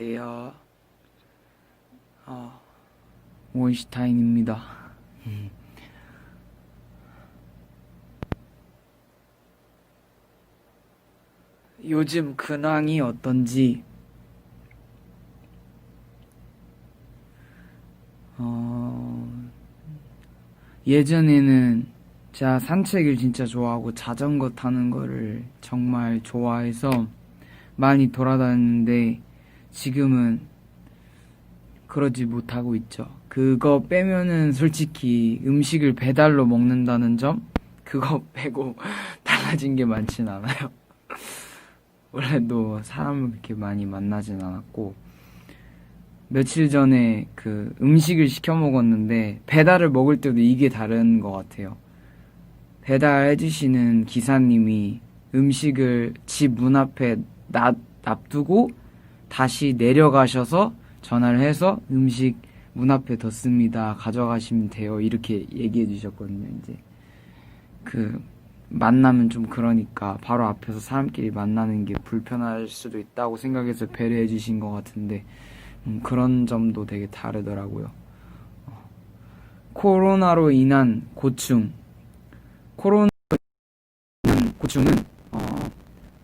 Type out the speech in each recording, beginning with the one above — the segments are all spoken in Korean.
안녕하세요. 어, 원슈타인입니다. 음. 요즘 근황이 어떤지, 어, 예전에는 제가 산책을 진짜 좋아하고 자전거 타는 거를 정말 좋아해서 많이 돌아다녔는데 지금은 그러지 못하고 있죠. 그거 빼면은 솔직히 음식을 배달로 먹는다는 점? 그거 빼고 달라진 게 많진 않아요. 원래도 사람을 그렇게 많이 만나진 않았고, 며칠 전에 그 음식을 시켜 먹었는데, 배달을 먹을 때도 이게 다른 것 같아요. 배달해주시는 기사님이 음식을 집 문 앞에 놔, 놔두고 다시 내려가셔서 전화를 해서 음식 문 앞에 뒀습니다. 가져가시면 돼요. 이렇게 얘기해 주셨거든요. 이제 그 만나면 좀 그러니까 바로 앞에서 사람끼리 만나는 게 불편할 수도 있다고 생각해서 배려해 주신 것 같은데 음, 그런 점도 되게 다르더라고요. 어. 코로나로 인한 고충 코로나로 인한 고충은 어,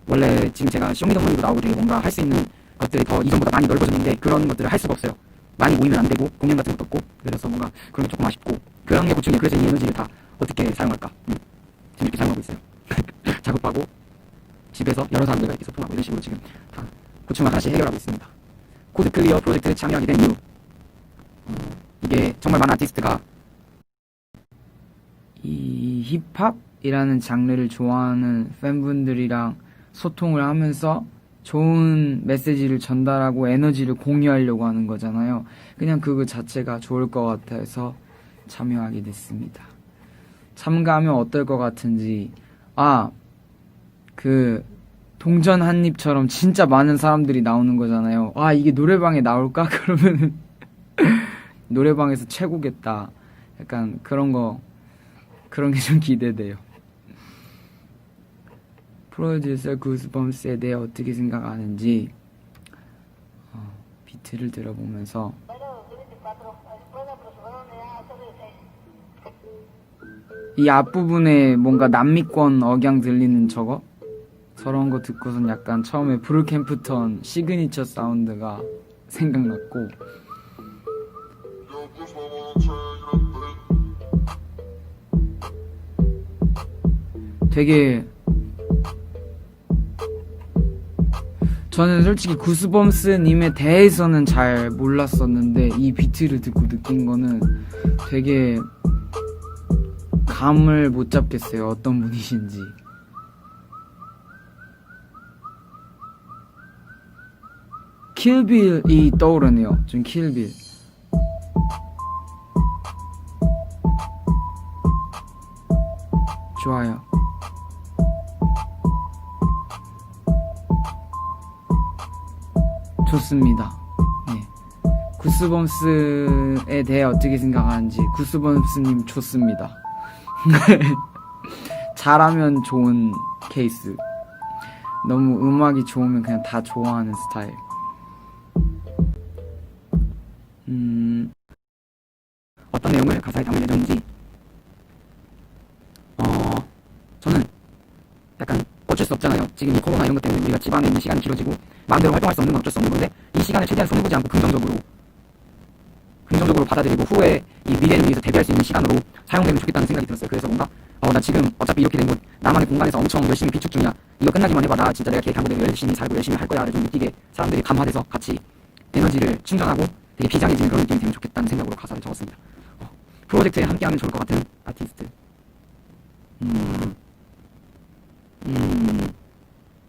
원래 지금 제가 쇼미더머니도 나오고 되게 뭔가 할 수 있는 것들이 더 이전보다 많이 넓어졌는데 그런 것들을 할 수가 없어요. 많이 모이면 안 되고 공연 같은 것도 없고 그래서 뭔가 그런 게 조금 아쉽고 그런 게 고충이에요. 그래서 이 에너지를 다 어떻게 사용할까 음, 재밌게 사용하고 있어요. 작업하고 집에서 여러 사람들과 이렇게 소통하고 이런 식으로 지금 다 고충을 하나씩 해결하고 있습니다. 코드 클리어 프로젝트에 참여하게 된 이유 어, 이게 정말 많은 아티스트가 이 힙합이라는 장르를 좋아하는 팬분들이랑 소통을 하면서 좋은 메시지를 전달하고 에너지를 공유하려고 하는 거잖아요. 그냥 그거 자체가 좋을 것 같아서 참여하게 됐습니다. 참가하면 어떨 것 같은지, 아, 그, 동전 한 입처럼 진짜 많은 사람들이 나오는 거잖아요. 아, 이게 노래방에 나올까? 그러면은, 노래방에서 최고겠다. 약간 그런 거, 그런 게 좀 기대돼요. 프로듀서 구스범스에 대해 어떻게 생각하는지 어, 비트를 들어보면서. 이 앞부분에 뭔가 남미권 억양 들리는 저거? 저런 거 듣고선 약간 처음에 브루캠프턴 시그니처 사운드가 생각났고. 되게 저는 솔직히 구스범스님에 대해서는 잘 몰랐었는데 이 비트를 듣고 느낀 거는 되게 감을 못 잡겠어요. 어떤 분이신지. 킬빌이 떠오르네요. 좀 킬빌. 좋아요. 좋습니다. 네. 구스범스에 대해 어떻게 생각하는지 구스범스님 좋습니다. 잘하면 좋은 케이스. 너무 음악이 좋으면 그냥 다 좋아하는 스타일. 음, 어떤 내용을 가사에 담을 예정인지, 어, 저는 약간 어쩔 수 없잖아요. 지금 이 코로나 이런 것 때문에 우리가 집 안에 있는 시간이 길어지고, 마음대로 활동할 수 없는 건 어쩔 수 없는 건데, 이 시간을 최대한 손해보지 않고 긍정적으로, 긍정적으로 받아들이고, 후에 이 미래를 위해서 대비할 수 있는 시간으로 사용되면 좋겠다는 생각이 들었어요. 그래서 뭔가, 어, 나 지금 어차피 이렇게 된 건 나만의 공간에서 엄청 열심히 비축 중이야. 이거 끝나기만 해봐. 나 진짜 내가 계획한 대로 열심히 살고 열심히 할 거야를 좀 느끼게 사람들이 감화돼서 같이 에너지를 충전하고 되게 비장해지는 그런 느낌이 되면 좋겠다는 생각으로 가사를 적었습니다. 어, 프로젝트에 함께하면 좋을 것 같은 아티스트. 음, 음,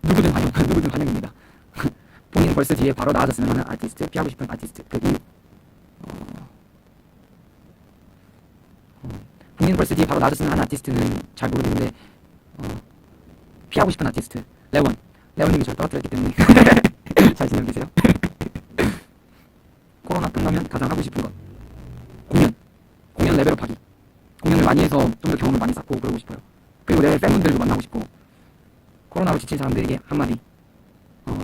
누구든 환영, 누구든 환영입니다. 본인 벌스 뒤에 바로 나와줬으면 하는 아티스트, 피하고 싶은 아티스트, 그 이유. 어, 어, 본인 벌스 뒤에 바로 나와줬으면 하는 아티스트는 잘 모르겠는데, 어, 피하고 싶은 아티스트, 레원. 레원님이 저를 떨어뜨렸기 때문에 잘 지내고 계세요? 코로나 끝나면 가장 하고 싶은 것. 공연. 공연 레벨업하기. 공연을 많이 해서 좀 더 경험을 많이 쌓고 그러고 싶어요. 그리고 내 팬분들도 만나고 싶고, 코로나로 지친 사람들에게 한마디. 어.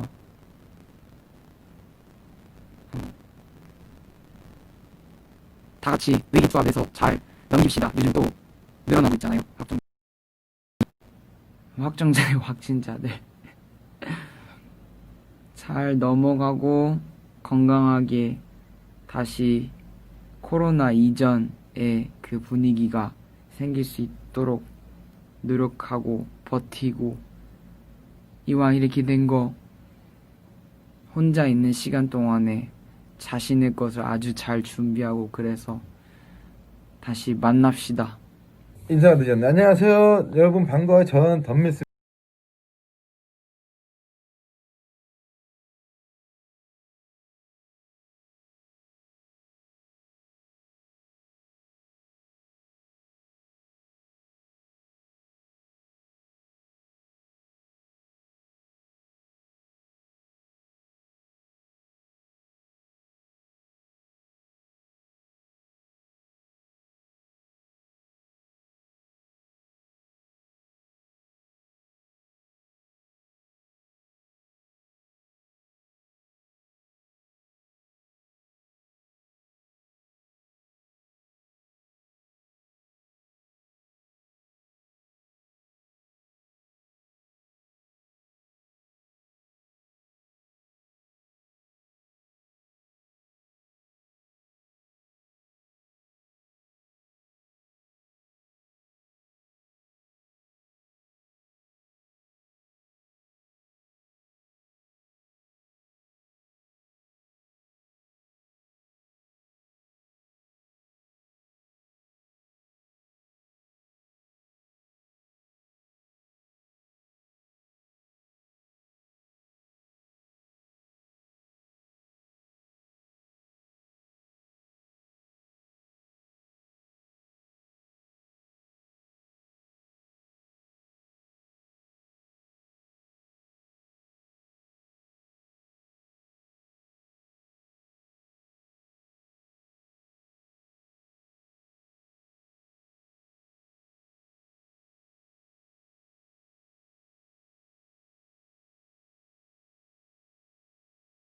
다 같이 의기투합해서 잘 넘깁시다. 요즘 또 늘어나고 있잖아요. 확정. 확정자의 확진자들. 잘 넘어가고 건강하게 다시 코로나 이전의 그 분위기가 생길 수 있도록 노력하고 버티고 이왕 이렇게 된 거 혼자 있는 시간 동안에 자신의 것을 아주 잘 준비하고 그래서 다시 만납시다. 늦었네. 안녕하세요. 여러분 반가워요. 저는 덤미스